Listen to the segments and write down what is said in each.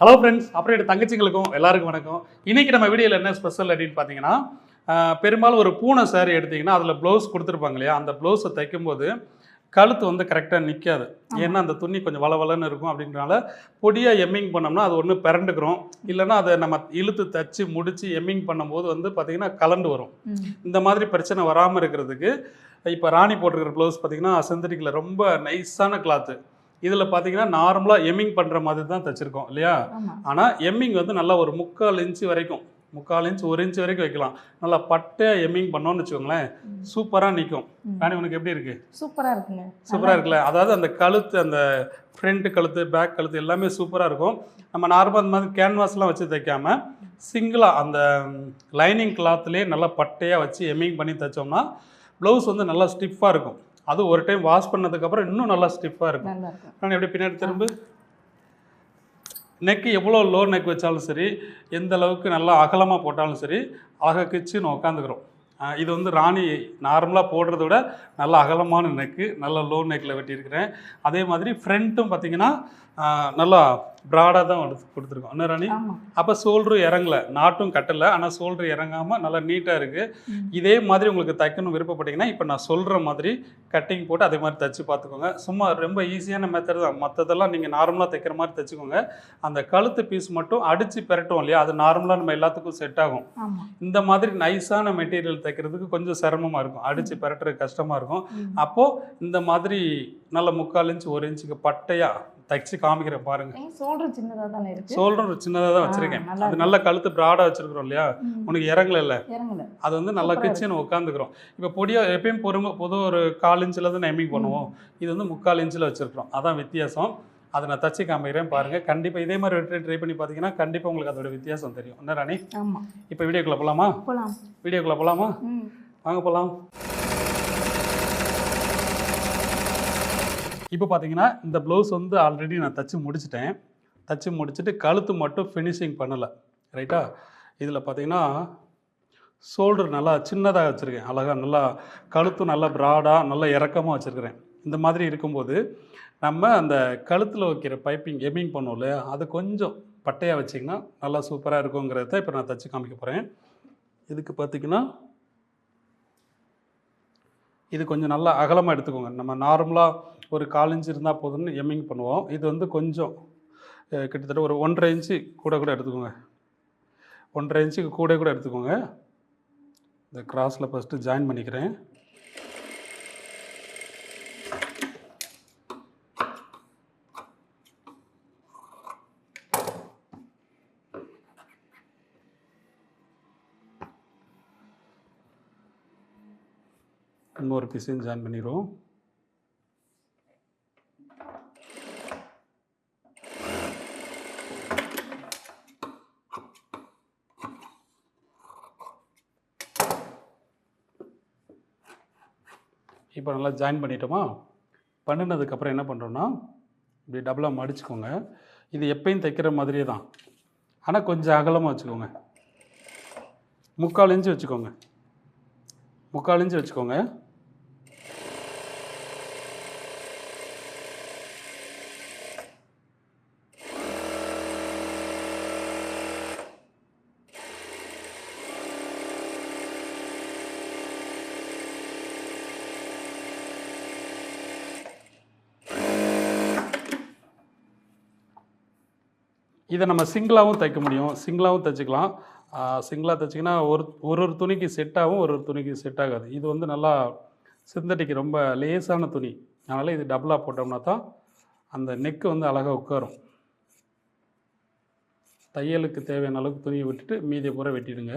Hello friends அப்புறம் தங்கச்சிங்களுக்கும் எல்லாருக்கும் வணக்கம். இன்னைக்கு நம்ம வீடியோவில் என்ன ஸ்பெஷல் அப்படின்னு பார்த்தீங்கன்னா பெரும்பாலும் ஒரு பூனை saree எடுத்தீங்கன்னா அதில் ப்ளவுஸ் கொடுத்துருப்பாங்க இல்லையா? அந்த ப்ளவுஸை தைக்கும்போது கழுத்து வந்து கரெக்டாக நிற்காது ஏன்னா அந்த துணி கொஞ்சம் வளவலன்னு இருக்கும் அப்படின்றனால பொடியாக எம்மிங் பண்ணோம்னா அது ஒன்று பிறண்டுக்கிறோம். இல்லைன்னா அதை நம்ம இழுத்து தச்சு முடித்து எம்மிங் பண்ணும்போது வந்து பார்த்திங்கன்னா கலண்டு வரும். இந்த மாதிரி பிரச்சனை வராமல் இருக்கிறதுக்கு இப்போ ராணி போட்டிருக்கிற ப்ளவுஸ் பார்த்தீங்கன்னா சிந்தட்டிக்கில் ரொம்ப நைஸான கிளாத்து இதில் பார்த்தீங்கன்னா நார்மலாக எம்மிங் பண்ணுற மாதிரி தான் தைச்சிருக்கோம் இல்லையா? ஆனால் எம்மிங் வந்து நல்லா ஒரு முக்கால் இன்ச்சு வரைக்கும் முக்கால் இன்ச் ஒரு இன்ச் வரைக்கும் வைக்கலாம். நல்லா பட்டையாக எம்மிங் பண்ணோம்னு வச்சுக்கோங்களேன். சூப்பராக நிற்கும். ராணி உனக்கு எப்படி இருக்குது சூப்பரா இருக்குங்க. சூப்பராக இருக்குல்ல? அதாவது அந்த கழுத்து அந்த ஃப்ரண்ட் கழுத்து பேக் கழுத்து எல்லாமே சூப்பராக இருக்கும். நம்ம நார்மல் அந்த மாதிரி கேன்வாஸ்லாம் வச்சு தைக்காம சிங்கிளாக அந்த லைனிங் கிளாத்லேயே நல்லா பட்டையாக வச்சு எம்மிங் பண்ணி தைச்சோம்னா ப்ளவுஸ் வந்து நல்லா ஸ்டிஃபாக இருக்கும். அது ஒரு டைம் வாஷ் பண்ணதுக்கப்புறம் இன்னும் நல்லா ஸ்டிஃபாக இருக்கும். நான் எப்படி பின்னாடி திரும்ப? நெக்கு எவ்வளோ லோ நெக் வச்சாலும் சரி எந்த அளவுக்கு நல்லா அகலமாக போட்டாலும் சரி அழகாக கிச்சுன்னு உட்காந்துக்கிறோம். இது வந்து ராணி நார்மலாக போடுறத விட நல்ல அகலமான நெக்கு நல்ல லோ நெக்கில் வெட்டியிருக்கிறேன். அதே மாதிரி ஃப்ரண்ட்டும் பார்த்தீங்கன்னா நல்லா ப்ராடாக தான் கொடுத்துருக்கோம். என்ன ராணி? அப்போ சோல்டரும் இறங்கல. நாட்டும் கட்டலை. ஆனால் சோல்டர் இறங்காமல் நல்லா நீட்டாக இருக்குது. இதே மாதிரி உங்களுக்கு தைக்கணும் விருப்பப்பட்டீங்கன்னா இப்போ நான் சொல்கிற மாதிரி கட்டிங் போட்டு அதே மாதிரி தைச்சு பார்த்துக்கோங்க. சும்மா ரொம்ப ஈஸியான மெத்தட் தான். மற்றதெல்லாம் நீங்கள் நார்மலாக தைக்கிற மாதிரி தைச்சுக்கோங்க. அந்த கழுத்து பீஸ் மட்டும் அடித்து பெரட்டும் இல்லையா? அது நார்மலாக நம்ம எல்லாத்துக்கும் செட் ஆகும். இந்த மாதிரி நைஸான மெட்டீரியல் தைக்கிறதுக்கு கொஞ்சம் சிரமமாக இருக்கும். அடித்து பெரட்டுறது கஷ்டமாக இருக்கும். அப்போது இந்த மாதிரி நல்ல முக்கால் இன்ச் ஒரு இன்ச்சுக்கு பட்டையாக தைச்சு காமிக்கிறேன் பாருங்கள் ஏன் சோல்டர் சின்னதா தானே இருக்கு? சோல்டர் சின்னதாக தான் வச்சுருக்கேன். அது. நல்ல கழுத்து ப்ராடாக வச்சுருக்கிறோம் இல்லையா. உனக்கு இறங்கல அது வந்து நல்லா கிச்சன் உட்காந்துக்கிறோம் இப்போ பொடியாக எப்பயும் பொறுமை பொது ஒரு கால் இன்ச்சில் தான் எம்மிங் பண்ணுவோம். இது வந்து முக்கால் இன்ச்சில் வச்சுருக்கிறோம். அதான் வித்தியாசம். அதை நான் தச்சு காமிக்கிறேன் பாருங்கள் கண்டிப்பாக இதே மாதிரி ட்ரை பண்ணி பார்த்தீங்கன்னா கண்டிப்பாக உங்களுக்கு அதோட வித்தியாசம் தெரியும். என்ன ராணி? ஆமா. இப்போ வீடியோக்குள்ளே போகலாமா போலாம். வீடியோக்குள்ளே போகலாமா வாங்க போகலாம் இப்போ பார்த்தீங்கன்னா இந்த ப்ளவுஸ் வந்து ஆல்ரெடி நான் தச்சு முடிச்சிட்டேன். தச்சு முடிச்சுட்டு கழுத்து மட்டும் ஃபினிஷிங் பண்ணலை. ரைட்டா இதில் பார்த்தீங்கன்னா ஷோல்டர் நல்லா சின்னதாக வச்சுருக்கேன். அழகாக நல்லா கழுத்தும் நல்லா ப்ராடாக நல்லா இறக்கமாக வச்சுருக்கிறேன். இந்த மாதிரி இருக்கும்போது நம்ம அந்த கழுத்தில் வைக்கிற பைப்பிங் எமிங் பண்ணோம் இல்லையா? அது கொஞ்சம் பட்டையாக வச்சிங்கன்னா நல்லா சூப்பராக இருக்குங்கிறத இப்போ நான் தச்சு காமிக்க போகிறேன் இதுக்கு பார்த்தீங்கன்னா இது கொஞ்சம் நல்லா அகலமாக எடுத்துக்கோங்க. நம்ம நார்மலாக ஒரு கால் இன்ச் இருந்தால் போதும்னு எம்மிங் பண்ணுவோம். இது வந்து கொஞ்சம் கிட்டத்தட்ட ஒரு ஒன்றரை இன்ச்சு கூட கூட எடுத்துக்கோங்க. ஒன்றரை இன்ச்சுக்கு கூட கூட எடுத்துக்கோங்க. இந்த கிராஸில் ஃபஸ்ட்டு ஜாயின் பண்ணிக்கிறேன். இன்னொரு பீஸையும் ஜாயின் பண்ணிடுவோம். இப்போ நல்லா ஜாயின் பண்ணிட்டோமா? பண்ணினதுக்கப்புறம் என்ன பண்ணுறோன்னா இப்படி டபுளாக மடிச்சுக்கோங்க. இது எப்பயும் தைக்கிற மாதிரியே தான். ஆனால் கொஞ்சம் அகலமாக வச்சுக்கோங்க. முக்கால் இன்ச்சு வச்சுக்கோங்க. முக்கால் இன்ச்சு வச்சுக்கோங்க. இதை நம்ம சிங்கிளாகவும் தைக்க முடியும். சிங்கிளாகவும் தைச்சிக்கலாம். சிங்கிளாக தைச்சிங்கன்னா ஒரு ஒரு ஒரு துணிக்கு செட் ஆகும் ஒரு ஒரு துணிக்கு செட் ஆகாது. இது வந்து நல்லா சிந்தட்டிக் ரொம்ப லேசான துணி. அதனால் இது டபுளாக போட்டோம்னா தான் அந்த நெக்கு வந்து அழகாக உட்காரும். தையலுக்கு தேவையான அளவுக்கு துணியை விட்டுட்டு மீதியை பூரா வெட்டிடுங்க.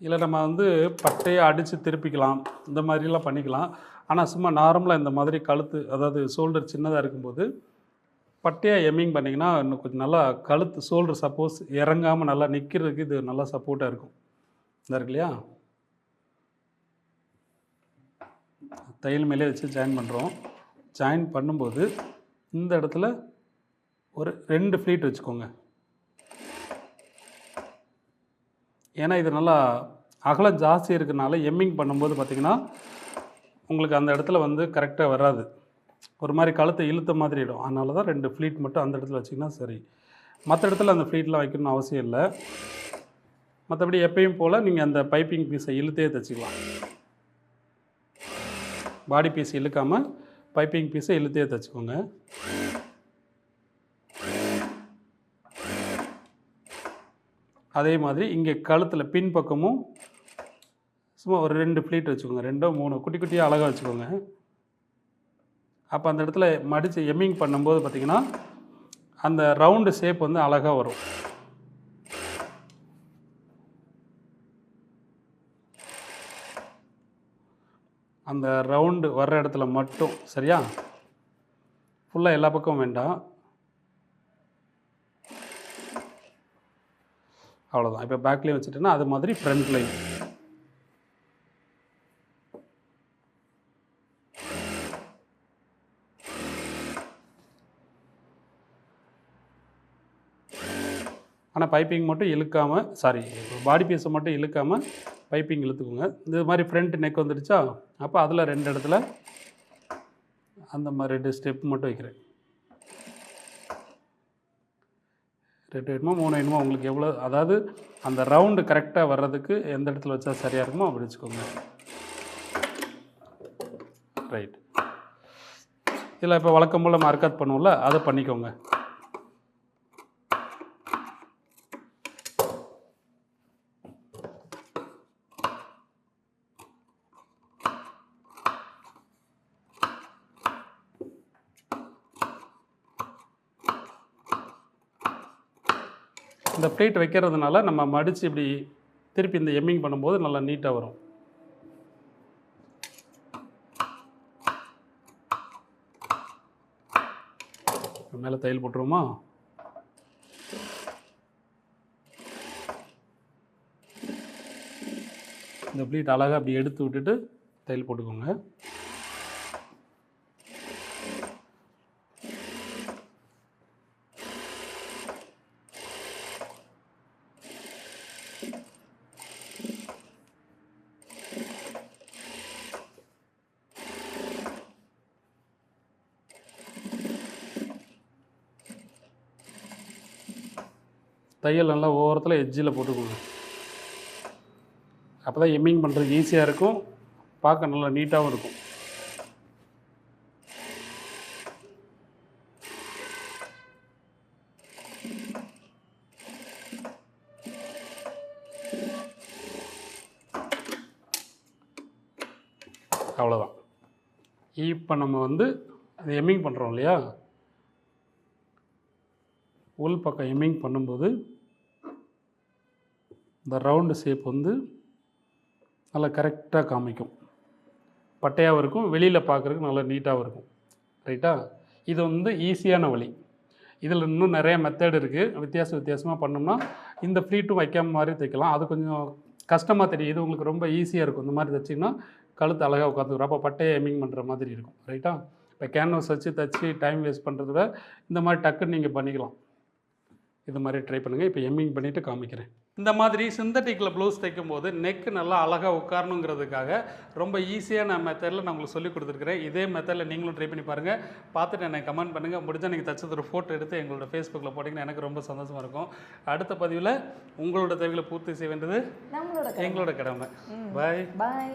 இல்லை நம்ம வந்து பட்டையை அடித்து திருப்பிக்கலாம் இந்த மாதிரிலாம் பண்ணிக்கலாம். ஆனால் சும்மா நார்மலாக இந்த மாதிரி கழுத்து அதாவது ஷோல்டர் சின்னதாக இருக்கும்போது பட்டையாக எம்மிங் பண்ணிங்கன்னா இன்னும் கொஞ்சம் நல்லா கழுத்து ஷோல்டர் சப்போஸ் இறங்காமல் நல்லா நிற்கிறதுக்கு இது நல்லா சப்போர்ட்டாக இருக்கும். இந்த இருக்கு இல்லையா? தையல் மேலே வச்சு ஜாயின் பண்ணுறோம் ஜாயின் பண்ணும்போது இந்த இடத்துல ஒரு ரெண்டு ஃப்ளீட் வச்சுக்கோங்க. ஏன்னா இது நல்லா அகலம் ஜாஸ்தி இருக்கிறனால எம்மிங் பண்ணும்போது பார்த்திங்கன்னா உங்களுக்கு அந்த இடத்துல வந்து கரெக்டாக வராது. ஒரு மாதிரி கழுத்தை இழுத்த மாதிரி இடும் அதனால தான் ரெண்டு ஃப்ளீட் மட்டும் அந்த இடத்துல வச்சிங்கன்னா சரி. மற்ற இடத்துல அந்த ஃப்ளீட்லாம் வைக்கணும்னு அவசியம் இல்லை. மற்றபடி எப்பயும் போல் நீங்கள் அந்த பைப்பிங் பீஸை இழுத்தே தைச்சிக்கலாம். பாடி பீஸ் இழுக்காமல் பைப்பிங் பீஸை இழுத்தே தைச்சிக்கோங்க. அதே மாதிரி இங்கே கழுத்தில் பின் பக்கமும் சும்மா ஒரு ரெண்டு ப்ளீட் வச்சுக்கோங்க. ரெண்டோ மூணு குட்டி குட்டியாக அழகாக வச்சுக்கோங்க. அப்போ அந்த இடத்துல மடித்து எம்மிங் பண்ணும்போது பார்த்திங்கன்னா அந்த ரவுண்டு ஷேப் வந்து அழகாக வரும். அந்த ரவுண்டு வர்ற இடத்துல மட்டும் சரியா? ஃபுல்லாக எல்லா பக்கமும் வேண்டாம். அவ்வளோதான் இப்போ பேக்லேயும் வச்சுட்டேன்னா அது மாதிரி ஃப்ரண்ட்லையும் ஆனால் பைப்பிங் மட்டும் இழுக்காமல் சாரி பாடி பீஸை மட்டும் இழுக்காமல் பைப்பிங் இழுத்துக்கோங்க. இது மாதிரி ஃப்ரண்ட் நெக் வந்துடுச்சா? அப்போ அதில் ரெண்டு இடத்துல அந்த மாதிரி ரெண்டு ஸ்டெப் மட்டும் வைக்கிறேன். ரெண்டு வேணுமோ மூணு வேணுமோ உங்களுக்கு எவ்வளோ அதாவது அந்த ரவுண்டு கரெக்டாக வர்றதுக்கு எந்த இடத்துல வச்சா சரியாக இருக்குமோ அப்படி வச்சுக்கோங்க. ரைட் இதில் இப்போ வழக்கம் போல் மார்க்காத் பண்ணுவோம்ல அதை பண்ணிக்கோங்க. இந்த பிளேட் வைக்கிறதுனால நம்ம மடித்து இப்படி திருப்பி இந்த எம்மிங் பண்ணும்போது நல்லா நீட்டாக வரும். மேலே தையல் போட்டுருவோமா? இந்த ப்ளீட் அழகாக அப்படி எடுத்து விட்டுட்டு தையல் போட்டுக்கோங்க. தையல் நல்லா ஓரத்தில் எஜ்ஜில் போட்டுக்கோங்க. அப்போ தான் எம்மிங் பண்ணுறதுக்கு ஈஸியாக இருக்கும். பார்க்க நல்லா நீட்டாகவும் இருக்கும். அவ்வளோதான் இப்போ நம்ம வந்து அது எம்மிங் பண்ணுறோம் இல்லையா? உள் பக்கம் எம்மிங் பண்ணும்போது இந்த ரவுண்டு ஷேப் வந்து நல்லா கரெக்டாக காமிக்கும். பட்டையாகவும் இருக்கும் வெளியில் பார்க்குறதுக்கு நல்லா நீட்டாகவும் இருக்கும். ரைட்டா இது வந்து ஈஸியான வழி. இதில் இன்னும் நிறைய மெத்தட் இருக்குது வித்தியாச வித்தியாசமாக பண்ணோம்னா இந்த ஃப்ளீட்டும் வைக்காம மாதிரி தைக்கலாம். அது கொஞ்சம் கஷ்டமாக தெரியும். இது உங்களுக்கு ரொம்ப ஈஸியாக இருக்கும். இந்த மாதிரி தைச்சிங்கன்னா கழுத்து அழகாக உட்காந்துக்கிறோம் அப்போ பட்டையை எம்மிங் பண்ணுற மாதிரி இருக்கும். ரைட்டா இப்போ கேன்வாஸ் வச்சு தைச்சி டைம் வேஸ்ட் பண்ணுறத விட இந்த மாதிரி டக்குன்னு நீங்கள் பண்ணிக்கலாம். இது மாதிரி ட்ரை பண்ணுங்கள் இப்போ எம்மிங் பண்ணிவிட்டு காமிக்கிறேன். இந்த மாதிரி சிந்தட்டிக்கில் ப்ளவுஸ் தைக்கும்போது நெக்கு நல்லா அழகாக உட்காரணுங்கிறதுக்காக ரொம்ப ஈஸியான மெத்தடில் நான் உங்களுக்கு சொல்லி கொடுத்துருக்குறேன். இதே மெத்தடில் நீங்களும் ட்ரை பண்ணி பாருங்கள் பார்த்துட்டு எனக்கு கமெண்ட் பண்ணுங்கள் முடிஞ்சால் நீங்கள் தச்சது ஒரு ஃபோட்டோ எடுத்து எங்களோட ஃபேஸ்புக்கில் போட்டிங்கன்னா எனக்கு ரொம்ப சந்தோஷமாக இருக்கும். அடுத்த பதிவில் உங்களோட தேவைகளை பூர்த்தி செய்ய வேண்டியது எங்களோட கடமை. பாய் பாய்